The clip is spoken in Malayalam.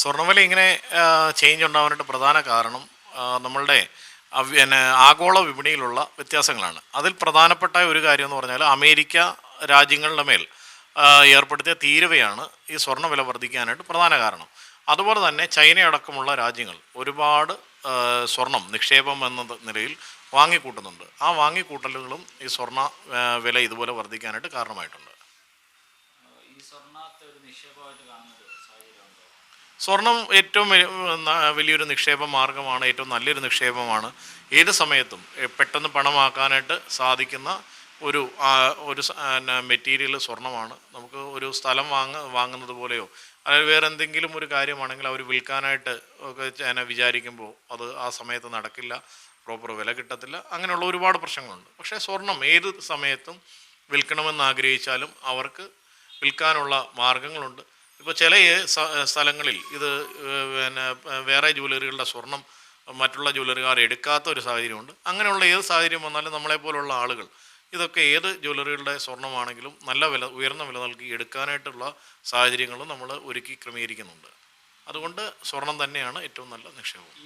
സ്വർണവില ഇങ്ങനെ ചേഞ്ച് ഉണ്ടാവാനായിട്ട് പ്രധാന കാരണം നമ്മളുടെ പിന്നെ ആഗോള വിപണിയിലുള്ള വ്യത്യാസങ്ങളാണ്. അതിൽ പ്രധാനപ്പെട്ട ഒരു കാര്യം എന്ന് പറഞ്ഞാൽ അമേരിക്ക രാജ്യങ്ങളുടെ മേൽ ഏർപ്പെടുത്തിയ തീരുവയാണ് ഈ സ്വർണവില വർദ്ധിക്കാനായിട്ട് പ്രധാന കാരണം. അതുപോലെ തന്നെ ചൈനയടക്കമുള്ള രാജ്യങ്ങൾ ഒരുപാട് സ്വർണം നിക്ഷേപം എന്ന നിലയിൽ വാങ്ങിക്കൂട്ടുന്നുണ്ട്. ആ വാങ്ങിക്കൂട്ടലുകളും ഈ സ്വർണ വില ഇതുപോലെ വർദ്ധിക്കാനായിട്ട് കാരണമായിട്ടുണ്ട്. ഈ സ്വർണത്തെ ഒരു നിക്ഷേപമായിട്ട് കാണുന്ന ഒരു സാഹചര്യമുണ്ടോ സ്വർണം ഏറ്റവും വലിയൊരു നിക്ഷേപ മാർഗമാണ് ഏറ്റവും നല്ലൊരു നിക്ഷേപമാണ്. ഏത് സമയത്തും പെട്ടെന്ന് പണമാക്കാനായിട്ട് സാധിക്കുന്ന ഒരു ഒരു മെറ്റീരിയൽ സ്വർണമാണ്. നമുക്ക് ഒരു സ്ഥലം വാങ്ങ വാങ്ങുന്നത് പോലെയോ അല്ലെങ്കിൽ വേറെ എന്തെങ്കിലും ഒരു കാര്യമാണെങ്കിൽ അവർ വിൽക്കാനായിട്ട് ഒക്കെ വിചാരിക്കുമ്പോൾ അത് ആ സമയത്ത് നടക്കില്ല പ്രോപ്പർ വില കിട്ടത്തില്ല അങ്ങനെയുള്ള ഒരുപാട് പ്രശ്നങ്ങളുണ്ട്. പക്ഷേ സ്വർണം ഏത് സമയത്തും വിൽക്കണമെന്ന് ആഗ്രഹിച്ചാലും അവർക്ക് വിൽക്കാനുള്ള മാർഗങ്ങളുണ്ട്. ഇപ്പോൾ ചില സ്ഥലങ്ങളിൽ ഇത് പിന്നെ വേറെ ജ്വല്ലറികളുടെ സ്വർണം മറ്റുള്ള ജ്വല്ലറികാർ എടുക്കാത്ത ഒരു സാഹചര്യമുണ്ട്. അങ്ങനെയുള്ള ഏത് സാഹചര്യം വന്നാലും നമ്മളെ പോലുള്ള ആളുകൾ ഇതൊക്കെ ഏത് ജ്വല്ലറികളുടെ സ്വർണമാണെങ്കിലും നല്ല വില ഉയർന്ന വില നൽകി എടുക്കാനായിട്ടുള്ള സാഹചര്യങ്ങളും നമ്മൾ ഒരുക്കി ക്രമീകരിക്കുന്നുണ്ട്. അതുകൊണ്ട് സ്വർണം തന്നെയാണ് ഏറ്റവും നല്ല നിക്ഷേപം.